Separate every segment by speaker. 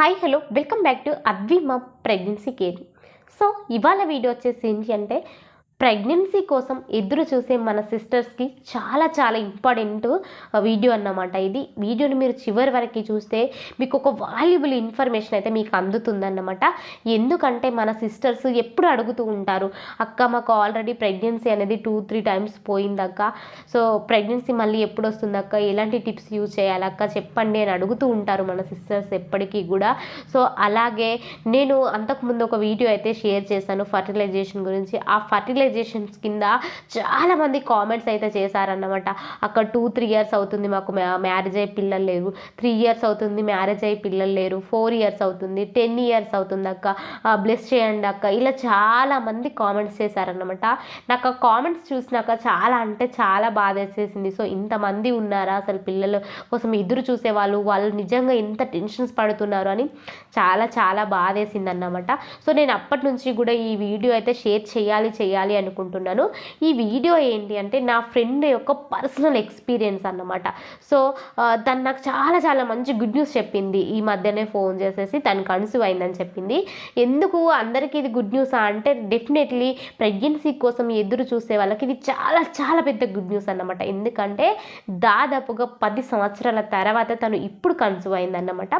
Speaker 1: Hi hello. Welcome back to Advi pregnancy care. So ఇవాళ video వచ్చేసి ఏంటి అంటే ప్రెగ్నెన్సీ కోసం ఎదురు చూసే మన సిస్టర్స్కి చాలా చాలా ఇంపార్టెంట్ వీడియో అన్నమాట ఇది. వీడియోని మీరు చివరి వరకు చూస్తే మీకు ఒక వాల్యుబుల్ ఇన్ఫర్మేషన్ అయితే మీకు అందుతుందన్నమాట. ఎందుకంటే మన సిస్టర్స్ ఎప్పుడు అడుగుతూ ఉంటారు అక్క మాకు ఆల్రెడీ ప్రెగ్నెన్సీ అనేది టూ త్రీ టైమ్స్ పోయిందక్క. సో ప్రెగ్నెన్సీ మళ్ళీ ఎప్పుడు వస్తుందక్క? ఎలాంటి టిప్స్ యూజ్ చేయాలక్క చెప్పండి అని అడుగుతూ ఉంటారు మన సిస్టర్స్ ఎప్పటికీ కూడా. సో అలాగే నేను అంతకుముందు ఒక వీడియో అయితే షేర్ చేశాను ఫర్టిలైజేషన్ గురించి. ఆ ఫర్టిలైజేషన్స్ కింద చాలామంది కామెంట్స్ అయితే చేశారన్నమాట. అక్కడ టూ త్రీ ఇయర్స్ అవుతుంది మాకు మ్యారేజ్ అయ్యి పిల్లలు లేరు. త్రీ ఇయర్స్ అవుతుంది మ్యారేజ్ అయ్యి పిల్లలు లేరు. ఫోర్ ఇయర్స్ అవుతుంది టెన్ ఇయర్స్ అవుతుంది అక్క. బ్లెస్ చేయండి అక్క. ఇలా చాలామంది కామెంట్స్ చేశారన్నమాట. నాకు ఆ కామెంట్స్ చూసినాక చాలా అంటే చాలా బాధ వేసేసింది. సో ఇంతమంది ఉన్నారా? అసలు పిల్లల కోసం ఎదురు చూసేవాళ్ళు వాళ్ళు నిజంగా ఎంత టెన్షన్స్ పడుతున్నారు అని చాలా చాలా బాధ వేసింది అన్నమాట సో నేను అప్పటి నుంచి కూడా ఈ వీడియో అయితే షేర్ చేయాలి చేయాలి అనుకుంటున్నాను. ఈ వీడియో ఏంటి అంటే నా ఫ్రెండ్ యొక్క పర్సనల్ ఎక్స్పీరియన్స్ అన్నమాట. సో తను నాకు చాలా చాలా మంచి గుడ్ న్యూస్ చెప్పింది. ఈ మధ్యనే ఫోన్ చేసేసి తను కన్సీవ్ అయిందని చెప్పింది. ఎందుకు? అందరికీ ఇది గుడ్ న్యూస్? అంటే డెఫినెట్లీ ప్రెగ్నెన్సీ కోసం ఎదురు చూసే వాళ్ళకి ఇది చాలా చాలా పెద్ద గుడ్ న్యూస్ అన్నమాట. ఎందుకంటే దాదాపుగా పది సంవత్సరాల తర్వాత తను ఇప్పుడు కన్సీవ్ అయిందన్నమాట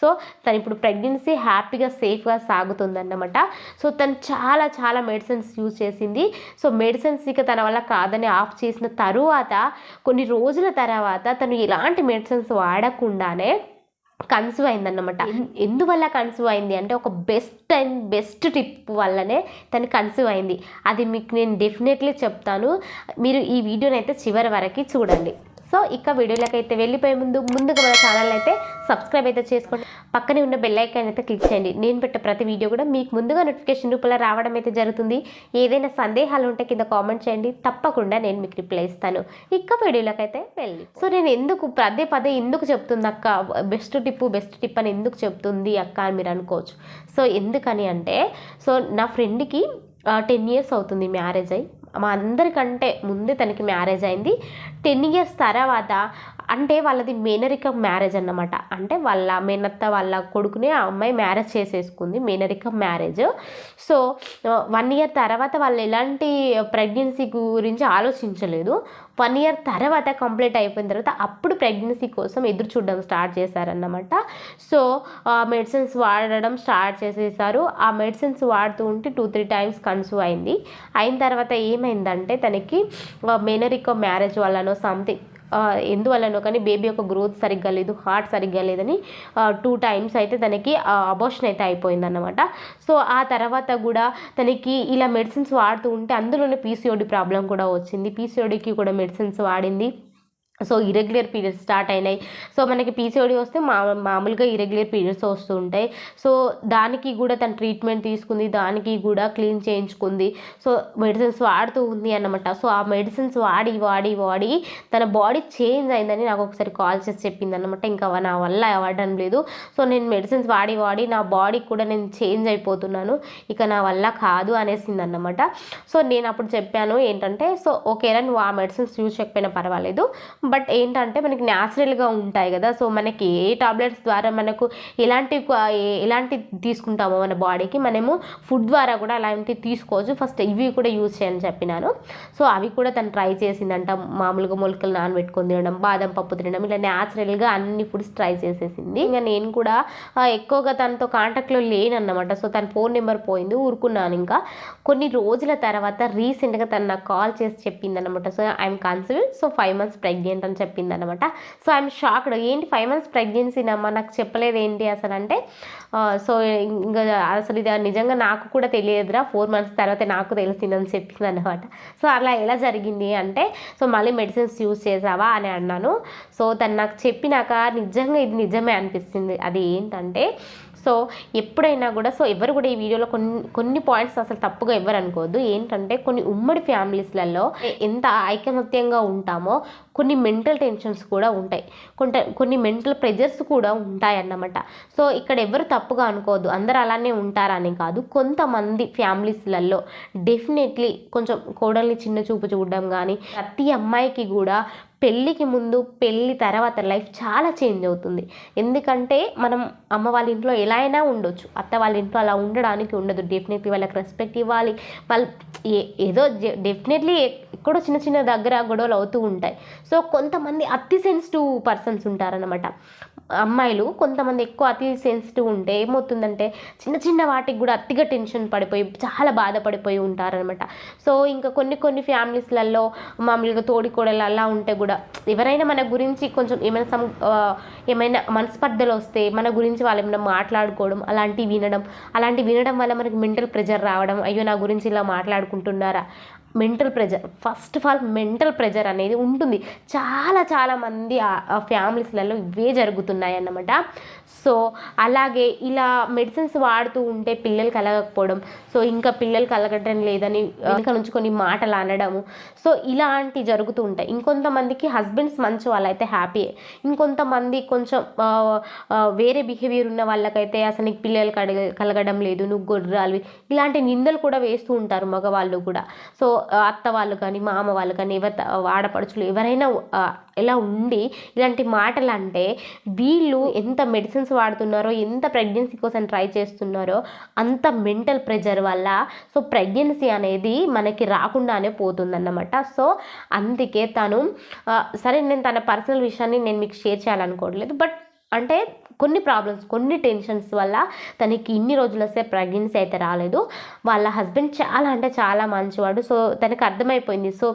Speaker 1: సో తను ఇప్పుడు ప్రెగ్నెన్సీ హ్యాపీగా సేఫ్గా సాగుతుందన్నమాట. సో తను చాలా చాలా మెడిసిన్స్ యూజ్ చేసింది. సో మెడిసిన్స్ ఇక తన వల్ల కాదని ఆఫ్ చేసిన తరువాత కొన్ని రోజుల తర్వాత తను ఎలాంటి మెడిసిన్స్ వాడకుండానే కన్సీవ్ అయిందన్నమాట. ఎందువల్ల కన్సీవ్ అయింది అంటే ఒక బెస్ట్ అండ్ బెస్ట్ టిప్ వల్లనే తను కన్సీవ్ అయింది. అది మీకు నేను డెఫినెట్లీ చెప్తాను. మీరు ఈ వీడియోని అయితే చివరి వరకు చూడండి. సో ఇక వీడియోలోకి అయితే వెళ్ళిపోయే ముందు ముందుగా మన ఛానల్ అయితే సబ్స్క్రైబ్ అయితే చేసుకోండి. పక్కనే ఉన్న బెల్ ఐకాన్ అయితే క్లిక్ చేయండి. నేను పెట్టే ప్రతి వీడియో కూడా మీకు ముందుగా నోటిఫికేషన్ రూపంలో రావడం అయితే జరుగుతుంది. ఏదైనా సందేహాలు ఉంటే కింద కామెంట్ చేయండి. తప్పకుండా నేను మీకు రిప్లై ఇస్తాను. ఇక వీడియోలోకి అయితే వెళ్ళి సో నేను ఎందుకు పదే పదే ఎందుకు చెప్తుంది అక్క? బెస్ట్ టిప్ బెస్ట్ టిప్ అని ఎందుకు చెప్తుంది అక్క అని మీరు అనుకోవచ్చు. సో ఎందుకని అంటే సో నా ఫ్రెండ్కి టెన్ ఇయర్స్ అవుతుంది మ్యారేజ్ అయ్యి మా అందరికంటే ముందే తనకి మ్యారేజ్ అయింది. టెన్ ఇయర్స్ తర్వాత అంటే వాళ్ళది మేనరికం మ్యారేజ్ అన్నమాట. అంటే వాళ్ళ మేనత్త వాళ్ళ కొడుకునే ఆ అమ్మాయి మ్యారేజ్ చేసేసుకుంది మేనరికం మ్యారేజ్. సో వన్ ఇయర్ తర్వాత వాళ్ళు ఎలాంటి ప్రెగ్నెన్సీ గురించి ఆలోచించలేదు. వన్ ఇయర్ తర్వాత కంప్లీట్ అయిపోయిన తర్వాత అప్పుడు ప్రెగ్నెన్సీ కోసం ఎదురు చూడడం స్టార్ట్ చేశారన్నమాట. సో మెడిసిన్స్ వాడడం స్టార్ట్ చేసేసారు. ఆ మెడిసిన్స్ వాడుతూ ఉంటే టూ త్రీ టైమ్స్ కన్సూవ్ అయింది. అయిన తర్వాత ఏమైందంటే తనకి మేనరికో మ్యారేజ్ వల్లనో సంథింగ్ ఎందువల్లనో కానీ బేబీ యొక్క గ్రోత్ సరిగ్గా లేదు హార్ట్ సరిగ్గా లేదని టూ టైమ్స్ అయితే తనకి అబోషన్ అయితే అయిపోయిందన్నమాట. సో ఆ తర్వాత కూడా తనకి ఇలా మెడిసిన్స్ వాడుతూ ఉంటే అందులోనే పీసీఓడి ప్రాబ్లం కూడా వచ్చింది. పీసీఓడికి కూడా మెడిసిన్స్ వాడింది. సో ఇరెగ్యులర్ పీరియడ్స్ స్టార్ట్ అయినాయి. సో మనకి పీసీఓడి వస్తే మా మామూలుగా ఇరెగ్యులర్ పీరియడ్స్ వస్తూ ఉంటాయి. సో దానికి కూడా తను ట్రీట్మెంట్ తీసుకుంది దానికి కూడా క్లీన్ చేయించుకుంది. సో మెడిసిన్స్ వాడుతూ ఉంది అన్నమాట. సో ఆ మెడిసిన్స్ వాడి వాడి వాడి తన బాడీ చేంజ్ అయిందని నాకు ఒకసారి కాల్ చేసి చెప్పింది అనమాట ఇంకా నా వల్ల అవ్వడం లేదు. సో నేను మెడిసిన్స్ వాడి వాడి నా బాడీకి కూడా నేను చేంజ్ అయిపోతున్నాను. ఇక నా వల్ల కాదు అనేసింది అన్నమాట. సో నేను అప్పుడు చెప్పాను ఏంటంటే సో ఓకేరా నువ్వు ఆ మెడిసిన్స్ యూజ్ చేయకపోయినా పర్వాలేదు. బట్ ఏంటంటే మనకి న్యాచురల్గా ఉంటాయి కదా. సో మనకి ఏ టాబ్లెట్స్ ద్వారా మనకు ఎలాంటి క్వ- ఎలాంటి తీసుకుంటామో మన బాడీకి మనము ఫుడ్ ద్వారా కూడా అలాంటివి తీసుకోవచ్చు. ఫస్ట్ ఇవి కూడా యూజ్ చేయని చెప్పినాను. సో అవి కూడా తను ట్రై చేసిందంట. మామూలుగా మొలకలు నానబెట్టుకొని తినడం బాదం పప్పు తినడం ఇలా న్యాచురల్గా అన్ని ఫుడ్స్ ట్రై చేసేసింది. ఇంకా నేను కూడా ఎక్కువగా తనతో కాంటాక్ట్లో లేనన్నమాట. సో తన ఫోన్ నెంబర్ పోయింది ఊరుకున్నాను ఇంకా. కొన్ని రోజుల తర్వాత రీసెంట్గా తను నాకు కాల్ చేసి చెప్పింది అనమాట so I'm conceive. So five months pregnant అని చెప్పింది అనమాట సో ఐఎమ్ షాక్డ్. ఏంటి ఫైవ్ మంత్స్ ప్రెగ్నెన్సీనమ్మా నాకు చెప్పలేదు ఏంటి అసలు అంటే సో ఇంకా అసలు ఇది నిజంగా నాకు కూడా తెలియదురా. ఫోర్ మంత్స్ తర్వాత నాకు తెలిసిందని చెప్పింది అనమాట సో అలా ఎలా జరిగింది అంటే సో మళ్ళీ మెడిసిన్స్ యూజ్ చేసావా అని అన్నాను. సో తను నాకు చెప్పినాక నిజంగా ఇది నిజమే అనిపిస్తుంది. అది ఏంటంటే సో ఎప్పుడైనా కూడా సో ఎవరు కూడా ఈ వీడియోలో కొన్ని కొన్ని పాయింట్స్ అసలు తప్పుగా ఎవరు అనుకోవద్దు. ఏంటంటే కొన్ని ఉమ్మడి ఫ్యామిలీస్లలో ఎంత ఐకమత్యంగా ఉంటామో కొన్ని మెంటల్ టెన్షన్స్ కూడా ఉంటాయి. కొంత కొన్ని మెంటల్ ప్రెజర్స్ కూడా ఉంటాయి అన్నమాట సో ఇక్కడ ఎవరు తప్పుగా అనుకోవద్దు. అందరు అలానే ఉంటారని కాదు. కొంతమంది ఫ్యామిలీస్లలో డెఫినెట్లీ కొంచెం కోడల్ని చిన్న చూపు చూడడం కానీ ప్రతి అమ్మాయికి కూడా పెళ్ళికి ముందు పెళ్ళి తర్వాత లైఫ్ చాలా చేంజ్ అవుతుంది. ఎందుకంటే మనం అమ్మ వాళ్ళ ఇంట్లో ఎలా అయినా ఉండొచ్చు. అత్త వాళ్ళ ఇంట్లో అలా ఉండడానికి ఉండదు. డెఫినెట్లీ వాళ్ళకి రెస్పెక్ట్ ఇవ్వాలి. వాళ్ళు ఏ- ఏదో డెఫినెట్లీ ఎక్కడో చిన్న చిన్న దగ్గర గొడవలు అవుతూ ఉంటాయి. సో కొంతమంది అతి సెన్సిటివ్ పర్సన్స్ ఉంటారనమాట అమ్మాయిలు కొంతమంది ఎక్కువ అతి సెన్సిటివ్ ఉంటే ఏమవుతుందంటే చిన్న చిన్న వాటికి కూడా అతిగా టెన్షన్ పడిపోయి చాలా బాధపడిపోయి ఉంటారనమాట సో ఇంకా కొన్ని కొన్ని ఫ్యామిలీస్లలో మామూలుగా తోడికోడలు అలా ఉంటే కూడా ఎవరైనా మన గురించి కొంచెం ఏమైనా సమ్ ఏమైనా మనస్పర్ధలు వస్తే మన గురించి వాళ్ళు ఏమైనా మాట్లాడుకోవడం అలాంటివి వినడం అలాంటివి వినడం వల్ల మనకి మెంటల్ ప్రెజర్ రావడం అయ్యో నా గురించి ఇలా మాట్లాడుకుంటున్నారా? Mental pressure. First of all mental pressure అనేది ఉంటుంది. చాలా చాలా మంది ఆ ఫ్యామిలీస్లలో ఇవే జరుగుతున్నాయి అన్నమాట సో అలాగే ఇలా మెడిసిన్స్ వాడుతూ ఉంటే పిల్లలు కలగకపోవడం సో ఇంకా పిల్లలు కలగటం లేదని ఇంకా నుంచి కొన్ని మాటలు అనడము. సో ఇలాంటి జరుగుతూ ఉంటాయి. ఇంకొంతమందికి హస్బెండ్స్ మంచి వాళ్ళైతే హ్యాపీ ఇంకొంతమంది కొంచెం వేరే బిహేవియర్ ఉన్న వాళ్ళకైతే అసలు నీకు పిల్లలు కడగ కలగడం లేదు నువ్వు గొర్రాలు ఇలాంటి నిందలు కూడా వేస్తూ ఉంటారు మగవాళ్ళు కూడా. సో అత్త వాళ్ళు కానీ మామ వాళ్ళు కానీ ఎవరి ఆడపడుచులు ఎవరైనా ఇలా ఉండి ఇలాంటి మాటలు అంటే వీళ్ళు ఎంత మెడిసిన్స్ వాడుతున్నారో ఎంత ప్రెగ్నెన్సీ కోసం ట్రై చేస్తున్నారో అంత మెంటల్ ప్రెజర్ వల్ల సో ప్రెగ్నెన్సీ అనేది మనకి రాకుండానే పోతుందన్నమాట. సో అందుకే తను సరే నేను తన పర్సనల్ విషయాన్ని నేను మీకు షేర్ చేయాలనుకోవట్లేదు బట్ అంటే కొన్ని ప్రాబ్లమ్స్ కొన్ని టెన్షన్స్ వల్ల తనకి ఇన్ని రోజులు వస్తే ప్రెగ్నెన్సీ అయితే రాలేదు. వాళ్ళ హస్బెండ్ చాలా అంటే చాలా మంచివాడు సో తనకు అర్థమైపోయింది. సో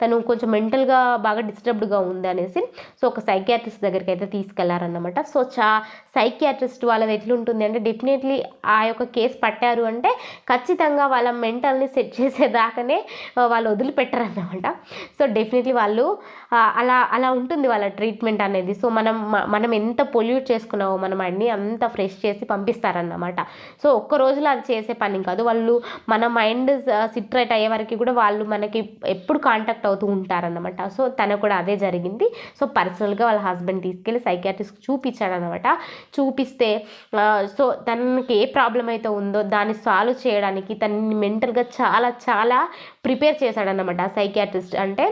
Speaker 1: తను కొంచెం మెంటల్గా బాగా డిస్టర్బ్డ్గా ఉంది అనేసి సో ఒక సైకియాట్రిస్ట్ దగ్గరికి అయితే తీసుకెళ్ళారనమాట సో చా సైకియాట్రిస్ట్ వాళ్ళది ఎట్లుంటుంది అంటే డెఫినెట్లీ ఆ యొక్క కేసు పట్టారు అంటే ఖచ్చితంగా వాళ్ళ మెంటల్ని సెట్ చేసేదాకానే వాళ్ళు వదిలిపెట్టరన్నమాట. సో డెఫినెట్లీ వాళ్ళు అలా అలా ఉంటుంది వాళ్ళ ట్రీట్మెంట్ అనేది. సో మనం మనం ఎంత పొల్యూట్ చేసుకున్నామో మనం అన్ని అంత ఫ్రెష్ చేసి పంపిస్తారన్నమాట. సో ఒక్క రోజులో అది చేసే పని కాదు. వాళ్ళు మన మైండ్ సిట్రేట్ అయ్యే వరకు కూడా వాళ్ళు మనకి ఎప్పుడు కాంటాక్ట్ అవుతూ ఉంటారన్నమాట. సో తను కూడా అదే జరిగింది. సో పర్సనల్గా వాళ్ళ హస్బెండ్ తీసుకెళ్ళి సైకాట్రిస్ట్ చూపించాడనమాట చూపిస్తే సో తనకి ఏ ప్రాబ్లం అయితే ఉందో దాన్ని సాల్వ్ చేయడానికి తనని మెంటల్గా చాలా చాలా ప్రిపేర్ చేశాడనమాట సైకాట్రిస్ట్ అంటే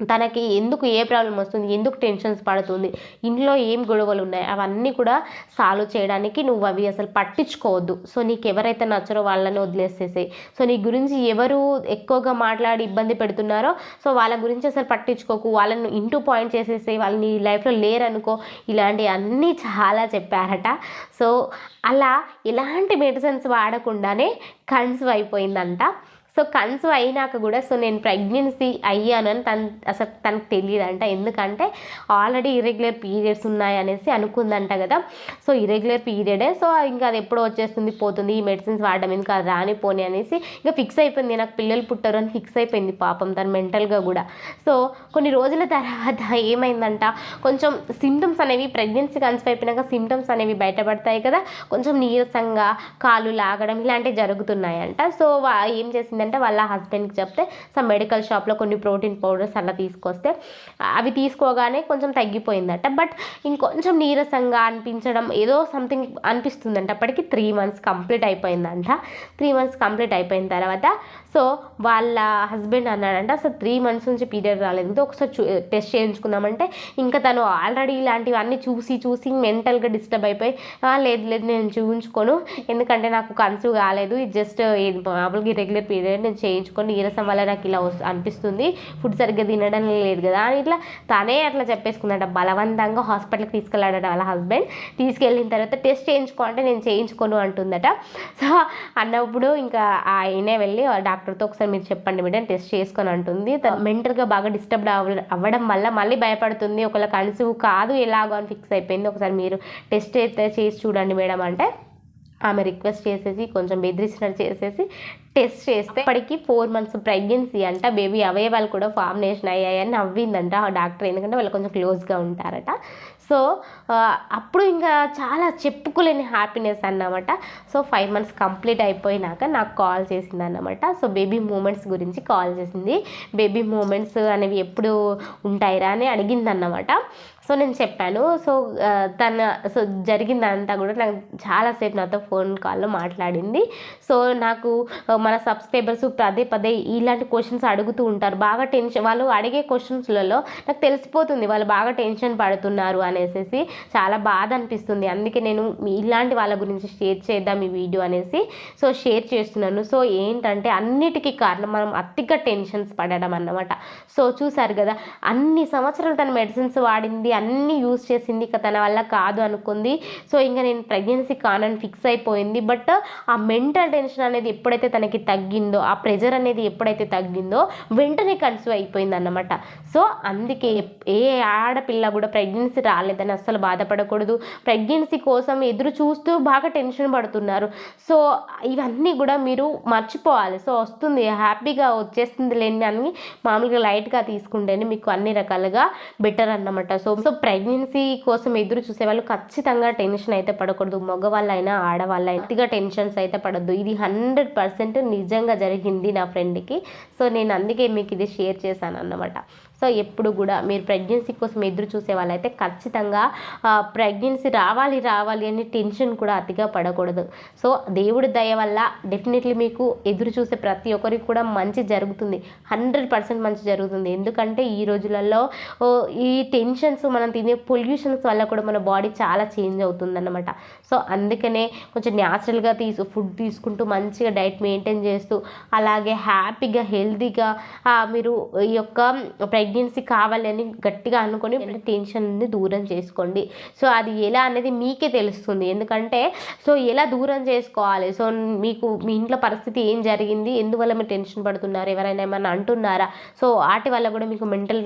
Speaker 1: తనకి ఎందుకు ఏ ప్రాబ్లం వస్తుంది ఎందుకు టెన్షన్స్ పడుతుంది ఇంట్లో ఏం గొడవలు ఉన్నాయి అవన్నీ కూడా సాల్వ్ చేయడానికి నువ్వు అవి అసలు పట్టించుకోవద్దు. సో నీకు ఎవరైతే నచ్చరో వాళ్ళని వదిలేసేసాయి. సో నీ గురించి ఎవరు ఎక్కువగా మాట్లాడి ఇబ్బంది పెడుతున్నారో సో వాళ్ళ గురించి అసలు పట్టించుకోకు. వాళ్ళని ఇంటూ పాయింట్ చేసేసి వాళ్ళు నీ లైఫ్లో లేరనుకో. ఇలాంటివి అన్నీ చాలా చెప్పారట. సో అలా ఎలాంటి మెడిసిన్స్ వాడకుండానే కన్సీవ్ అయిపోయిందంట. సో కన్సీవ్ అయినాక కూడా సో నేను ప్రెగ్నెన్సీ అయ్యానని తను అసలు తనకు తెలియదంట. ఎందుకంటే ఆల్రెడీ ఇరెగ్యులర్ పీరియడ్స్ ఉన్నాయి అనేసి అనుకుందంట కదా. సో ఇరెగ్యులర్ పీరియడే సో ఇంకా అది ఎప్పుడో వచ్చేస్తుంది పోతుంది ఈ మెడిసిన్స్ వాడడం ఇంకా అది రాని పోని అనేసి ఇంకా ఫిక్స్ అయిపోయింది. నాకు పిల్లలు పుట్టారు అని ఫిక్స్ అయిపోయింది పాపం తను మెంటల్గా కూడా. సో కొన్ని రోజుల తర్వాత ఏమైందంట కొంచెం సిమ్టమ్స్ అనేవి ప్రెగ్నెన్సీ కన్సీవ్ అయిపోయినాక సిమ్టమ్స్ అనేవి బయటపడతాయి కదా. కొంచెం నీరసంగా కాలు లాగడం ఇలాంటివి జరుగుతున్నాయంట. సో ఏం ఏం లేదంటే వాళ్ళ హస్బెండ్కి చెప్తే సమ్ మెడికల్ షాప్లో కొన్ని ప్రోటీన్ పౌడర్స్ అలా తీసుకొస్తే అవి తీసుకోగానే కొంచెం తగ్గిపోయిందట. బట్ ఇంకొంచెం నీరసంగా అనిపించడం ఏదో సంథింగ్ అనిపిస్తుందంట. అప్పటికి త్రీ మంత్స్ కంప్లీట్ అయిపోయిందంట. త్రీ మంత్స్ కంప్లీట్ అయిపోయిన తర్వాత సో వాళ్ళ హస్బెండ్ అన్నాడంటే అసలు త్రీ మంత్స్ నుంచి పీరియడ్ రాలేదు. ఇంకా ఒకసారి చూ టెస్ట్ చేయించుకుందామంటే ఇంకా తను ఆల్రెడీ ఇలాంటివన్నీ చూసి చూసి మెంటల్గా డిస్టర్బ్ అయిపోయి లేదు లేదు నేను చూపించుకోను ఎందుకంటే నాకు కన్సీవ్ కాలేదు. ఇది జస్ట్ మామూలుగా రెగ్యులర్ పీరియడ్ నేను చేయించుకొని నీరసం వల్ల నాకు ఇలా అనిపిస్తుంది. ఫుడ్ సరిగ్గా తినడం లేదు కదా అని ఇట్లా తనే అట్లా చెప్పేసుకుందట. బలవంతంగా హాస్పిటల్కి తీసుకెళ్ళాడట వాళ్ళ హస్బెండ్. తీసుకెళ్ళిన తర్వాత టెస్ట్ చేయించుకో అంటే నేను చేయించుకోను అంటుందట. సో అన్నప్పుడు ఇంకా ఆయనే వెళ్ళి డాక్టర్ డాక్టర్తో ఒకసారి మీరు చెప్పండి మేడం టెస్ట్ చేసుకొని అంటుంది. మెంటల్గా బాగా డిస్టర్బ్డ్ అవ్వ అవ్వడం వల్ల మళ్ళీ భయపడుతుంది. ఒకవేళ కన్సీవ్ కాదు ఎలాగో అని ఫిక్స్ అయిపోయింది. ఒకసారి మీరు టెస్ట్ అయితే చేసి చూడండి మేడం అంటే. ఆమె రిక్వెస్ట్ చేసేసి కొంచెం బెదిరించినట్టు చేసేసి టెస్ట్ చేస్తే ఇప్పటికి ఫోర్ మంత్స్ ప్రెగ్నెన్సీ అంట. బేబీ అవయవాలు కూడా ఫార్మినేషన్ అయ్యాయని నవ్విందంట ఆ డాక్టర్. ఎందుకంటే వాళ్ళు కొంచెం క్లోజ్గా ఉంటారట. సో అప్పుడు ఇంకా చాలా చెప్పుకోలేని హ్యాపీనెస్ అన్నమాట. సో ఫైవ్ మంత్స్ కంప్లీట్ అయిపోయినాక నాకు కాల్ చేసింది అన్నమాట సో బేబీ మూమెంట్స్ గురించి కాల్ చేసింది. బేబీ మూమెంట్స్ అనేవి ఎప్పుడు ఉంటాయిరా అని అడిగింది అన్నమాట సో నేను చెప్పాను. సో తన సో జరిగిందంతా కూడా నాకు చాలాసేపు నాతో ఫోన్ కాల్లో మాట్లాడింది. సో నాకు మన సబ్స్క్రైబర్స్ పదే పదే ఇలాంటి క్వశ్చన్స్ అడుగుతూ ఉంటారు. బాగా టెన్షన్ వాళ్ళు అడిగే క్వశ్చన్స్లలో నాకు తెలిసిపోతుంది వాళ్ళు బాగా టెన్షన్ పడుతున్నారు అనేసి చాలా బాధ అనిపిస్తుంది. అందుకే నేను ఇలాంటి వాళ్ళ గురించి షేర్ చేద్దాం ఈ వీడియో అనేసి సో షేర్ చేస్తున్నాను. సో ఏంటంటే అన్నిటికీ కారణం మనం అతిగా టెన్షన్స్ పడడం అన్నమాట. సో చూసారు కదా అన్ని సంవత్సరాలు తన మెడిసిన్స్ వాడింది అన్నీ యూజ్ చేసింది ఇక తన వల్ల కాదు అనుకుంది. సో ఇంకా నేను ప్రెగ్నెన్సీ కానని ఫిక్స్ అయిపోయింది. బట్ ఆ మెంటల్ టెన్షన్ అనేది ఎప్పుడైతే తనకి తగ్గిందో ఆ ప్రెజర్ అనేది ఎప్పుడైతే తగ్గిందో వెంటనే కన్సీవ్ అయిపోయింది అన్నమాట సో అందుకే ఏ ఆడపిల్ల కూడా ప్రెగ్నెన్సీ రాలేదని అస్సలు బాధపడకూడదు. ప్రెగ్నెన్సీ కోసం ఎదురు చూస్తూ బాగా టెన్షన్ పడుతున్నారు. సో ఇవన్నీ కూడా మీరు మర్చిపోవాలి. సో వస్తుంది హ్యాపీగా వచ్చేస్తుంది లేని అని మామూలుగా లైట్గా తీసుకుంటేనే మీకు అన్ని రకాలుగా బెటర్ అన్నమాట. సో సో ప్రెగ్నెన్సీ కోసం ఎదురు చూసే వాళ్ళు ఖచ్చితంగా టెన్షన్ అయితే పడకూడదు. మగవాళ్ళైనా ఆడవాళ్ళైనా అతిగా టెన్షన్స్ అయితే పడద్దు. ఇది హండ్రెడ్ పర్సెంట్ నిజంగా జరిగింది నా ఫ్రెండ్కి. సో నేను అందుకే మీకు ఇది షేర్ చేశాను అన్నమాట సో ఎప్పుడు కూడా మీరు ప్రెగ్నెన్సీ కోసం ఎదురు చూసే వాళ్ళైతే ఖచ్చితంగా ప్రెగ్నెన్సీ రావాలి రావాలి అని టెన్షన్ కూడా అతిగా పడకూడదు. సో దేవుడి దయ వల్ల డెఫినెట్లీ మీకు ఎదురు చూసే ప్రతి ఒక్కరికి కూడా మంచి జరుగుతుంది. హండ్రెడ్ పర్సెంట్ మంచి జరుగుతుంది. ఎందుకంటే ఈ రోజులలో ఈ టెన్షన్స్ మనం తినే పొల్యూషన్స్ వల్ల కూడా మన బాడీ చాలా చేంజ్ అవుతుందన్నమాట. సో అందుకనే కొంచెం న్యాచురల్గా తీసు ఫుడ్ తీసుకుంటూ మంచిగా డైట్ మెయింటైన్ చేస్తూ అలాగే హ్యాపీగా హెల్తీగా మీరు ఈ యొక్క ప్రెగ్నెన్సీ కావాలని గట్టిగా అనుకొని టెన్షన్ని దూరం చేసుకోండి. సో అది ఎలా అనేది మీకే తెలుస్తుంది. ఎందుకంటే సో ఎలా దూరం చేసుకోవాలి? సో మీకు మీ ఇంట్లో పరిస్థితి ఏం జరిగింది? ఎందువల్ల మీరు టెన్షన్ పడుతున్నారు? ఎవరైనా ఏమైనా అంటున్నారా? సో వాటి వల్ల కూడా మీకు మెంటల్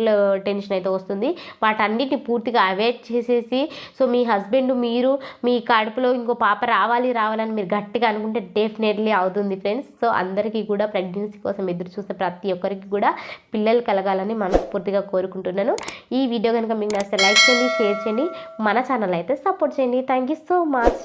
Speaker 1: టెన్షన్ అయితే వస్తుంది. వాటన్నిటిని పూర్తిగా అవాయిడ్ చేసేసి సో మీ హస్బెండ్ మీరు మీ కడుపులో ఇంకో పాప రావాలి రావాలని మీరు గట్టిగా అనుకుంటే డెఫినెట్లీ అవుతుంది ఫ్రెండ్స్ సో అందరికీ కూడా ప్రెగ్నెన్సీ కోసం ఎదురు చూసే ప్రతి ఒక్కరికి కూడా పిల్లలు కలగాలని మనస్ఫూర్తిగా కోరుకుంటున్నాను. ఈ వీడియో కనుక మీకు నచ్చితే లైక్ చేయండి షేర్ చేయండి. మన ఛానల్ అయితే సపోర్ట్ చేయండి. Thank you so much